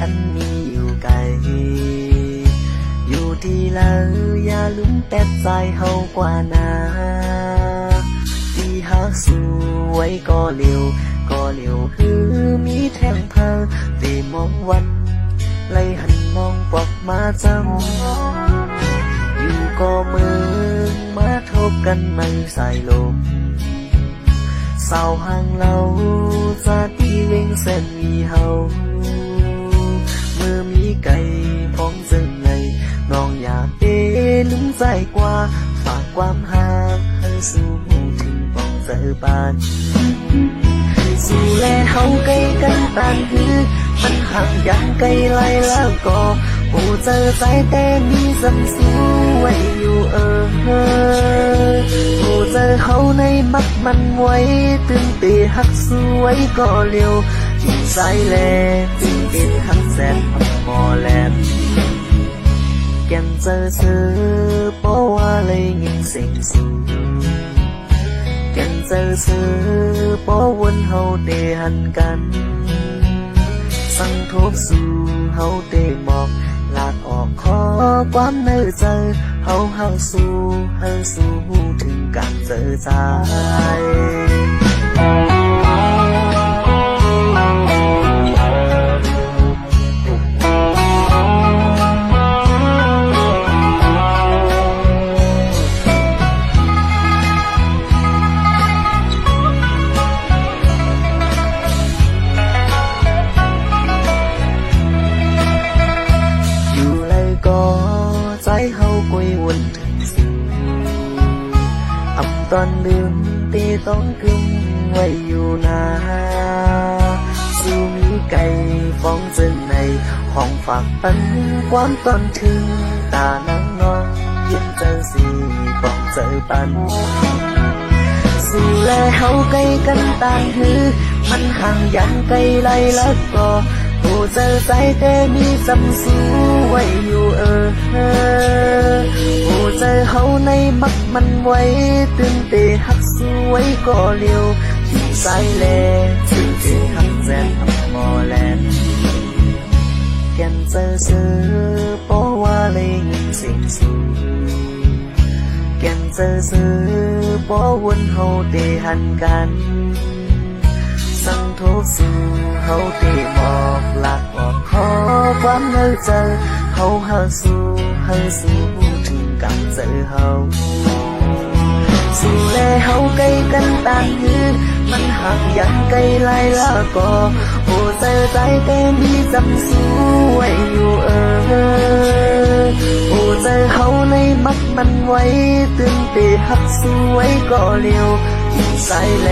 อันนี้อยู่ไกล อยู่ที่แล้วอย่าลืมแต่ใจเฮากว่านาที่หักสู้ไว้ก็เร็ว ก็เร็วคือมีแทงพาตีมองวัดไล่หันมองปอกมาจำอยู่ก็มือมาทบกันไม่ใส่ลมเศร้าห่างเรา จะตีเวงเส้นมีเฮามือมีไก่พองจึงไงน้องอยากเต้ลุ้มใจกว่าฝากความหาให้สู่ถึงปองเจอปาน สู่แลเฮาใกล้กันตานคือมันห่างยังไกลไล่แล้วก็หูเจอใจแต่มีสัมสู้ไว้อยู่เออหูเจอเฮาในมักมันไว้งตีหักสวยก็เจแสนมอแลนแกนเจอเธอเพราะว่าเลยยิงเสียงสูงกันเจอซื้อเพราะวนเฮาได้หันกัน สั่งทบสู่เฮาได้หมอกลากออกขอความเนื้อใจเฮาหักสู้เฮาสู้ถึงการเจอใจ ตอนลืมตีต้องกึมไว้อยู่นาสูมีไก่ฟ้องจึงในห้องฝากปันความตอนถึงตานางนองยิ้มเจอสีป้องเจอปันสู่แลเฮาใกล้กันต่างหือ มันห่างยันไกลไล่ล้วก็ ผู้เจอใจแต่มีสำสูไว้อยู่เออผู้เจอเฮาในมักมันไว้ตื่นเตะหักสวยก็เร็วที่สายแลถึงที่หักแสนมอแลนแก่นเจอเสือเพราะว่าเลยยินสียงสูแก่นเจอซื้อเพราะวันเฮาได้หันกัน ทบสู่งเฮาได้หมอกหลักออกขอความเนื้อเจเฮาหาสู่เฮาสู่ถึงการเจอเฮาสู่แลเฮาใกล้กันต่างหือมันหักยังไกลไล่ละก็โอ้เจอใจแต่มีจำสู้ไว้อยู่เออโอ้เจเฮาในมักมันไว้ตื่นเตหักสวยก็เร็วสายแล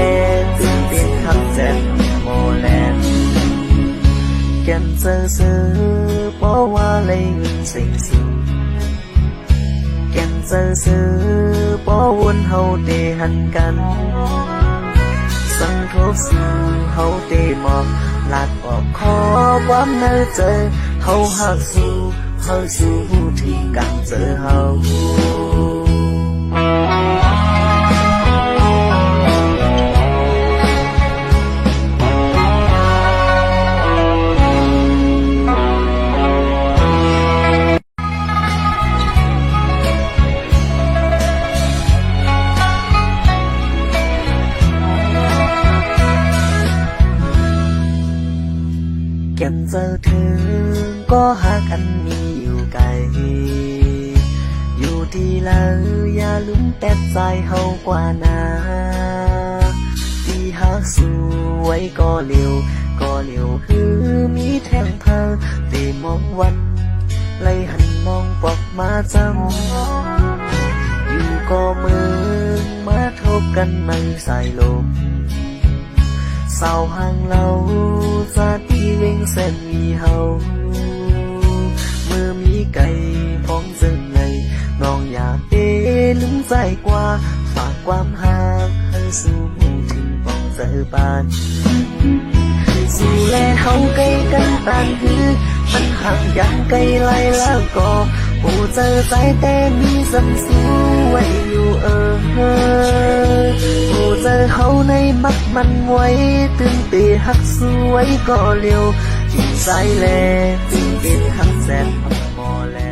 ตื่นเตหักแสน โมแลนแก่นเจอซื้อเพราะว่าเลยยินสียงสูงแก่นเจอซื้อเพราะวันเฮาได้หันกัน สังทบสู่เฮาได้หมอกลากออกขอความเนื้อเจอเฮาหักสู้เฮาสู้ที่การเจอเฮา เจอเธอก็หากันนี้อยู่ไกล อยู่ที่แล้วอย่าลืมแต่ใจเฮากว่านาที่หักสู้ไว้ก็เร็ว ก็เร็วคือมีแทงพาตีมองวัดไลหันมองปอกมาจำอยู่ก็มือมาทบกันไม่ใส่ลมเศร้าห่างเราจะตีเวงเส้นมีเฮายลมใจกว่าวามหาให้สู่ถึงเจอปานสู่ แลเฮาใกล้กันตานคือมันห่างยังไกลไล่แล้วก็ผู้เจอใจแต่มี สัมสู้ไว้อยู่เออผู้เจเฮาในมักมันไว้ตื่นตีหักสวยก็เร็วจิตสายแลถึงเป็นหักแสนพอแล้ว